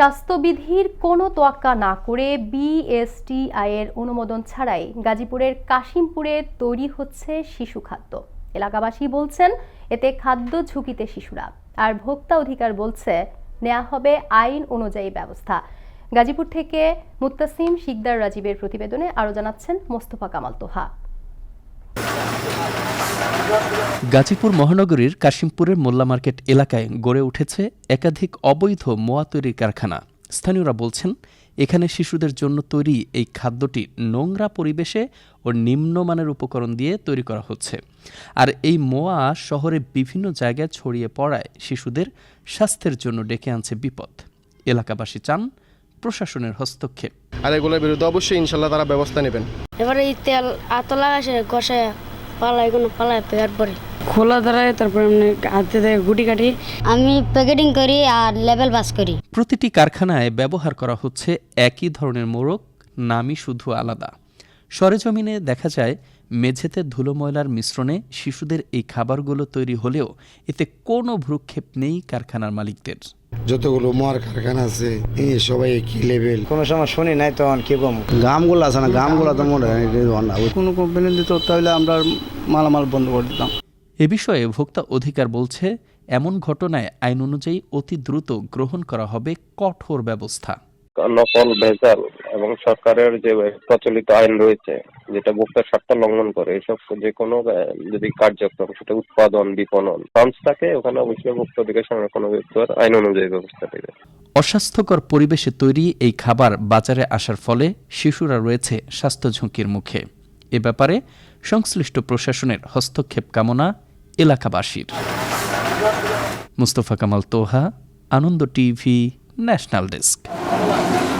স্বাস্থ্যবিধির কোনো তোয়াক্কা না করে বিএসটিআই এর অনুমোদন ছাড়াই গাজীপুরের কাশিমপুরে তৈরি হচ্ছে শিশু খাদ্য। এলাকাবাসী বলছেন, এতে খাদ্য ঝুঁকিতে শিশুরা। আর ভোক্তা অধিকার বলছে নেওয়া হবে আইন অনুযায়ী ব্যবস্থা। গাজীপুর থেকে মুত্তাসিম শিকদার রাজীবের প্রতিবেদনে আরও জানাচ্ছেন মোস্তফা কামাল তোহা। গাজীপুর মহানগরীর কাশিমপুরের মোল্লা মার্কেট এলাকায় গড়ে উঠেছে একাধিক অবৈধ মোয়া তৈরির কারখানা। স্থানীয়রা বলছেন এখানে শিশুদের জন্য তৈরি এই খাদ্যটি নোংরা পরিবেশে ও নিম্নমানের উপকরণ দিয়ে তৈরি করা হচ্ছে। আর এই মোয়া শহরে বিভিন্ন জায়গায় ছড়িয়ে পড়ায় শিশুদের স্বাস্থ্যের জন্য ডেকে আনছে বিপদ। এলাকাবাসী চান প্রশাসনের হস্তক্ষেপ। আর এগুলোর বিরুদ্ধে অবশ্যই ইনশাল্লাহ তারা ব্যবস্থা নেবেন। এবারে এই তেল আতলা আসে কষায় পালাই কোনো পালায় পেয়ার পরে। খোলা দাঁড়ায় তারপরে এমনি হাতে গুটি কাটি। আমি প্যাকেটিং করি আর লেভেল পাস করি। প্রতিটি কারখানায় ব্যবহার করা হচ্ছে একই ধরনের মোড়ক নামই শুধু আলাদা। সরেজমিনে দেখা যায় মেঝেতে ধুলো ময়লার মিশ্রণে শিশুদের এই খাবারগুলো তৈরি হলেও এতে কোনো ভ্রুক্ষেপ নেই কারখানার মালিকদের। যতগুলো মার কারখানা আছে এই সবাই কি লেভেল কোনো সময় শুনি নাই তখন কি কম গামগুলো আছে না গামগুলো তো মনে হয় কোনো কোম্পানি দিত তাহলে আমরা মালামাল বন্ধ করে দিতাম। এ বিষয়ে ভোক্তা অধিকার বলছে এমন ঘটনায় আইন অনুযায়ী অতি দ্রুত গ্রহণ করা হবে কঠোর ব্যবস্থা। নকল ভেজাল এবং সরকারের যে প্রচলিত আইন রয়েছে, যেটা ভোক্তার স্বার্থ লঙ্ঘন করে, এসব যে কোনো যদি কার্যক্রম, সেটা উৎপাদন, বিপণন, সংস্থাকে ওখানে অবশ্যই ভোক্তা অধিকার সংরক্ষণ অধিদপ্তর আইন অনুযায়ী ব্যবস্থা নেবে। অস্বাস্থ্যকর পরিবেশে তৈরি এই খাবার বাজারে আসার ফলে শিশুরা রয়েছে স্বাস্থ্য ঝুঁকির মুখে। এ ব্যাপারে সংশ্লিষ্ট প্রশাসনের হস্তক্ষেপ কামনা এলাকাবাসীর। Mustafa Kamal Toha, Ananda TV, national desk. Thank you.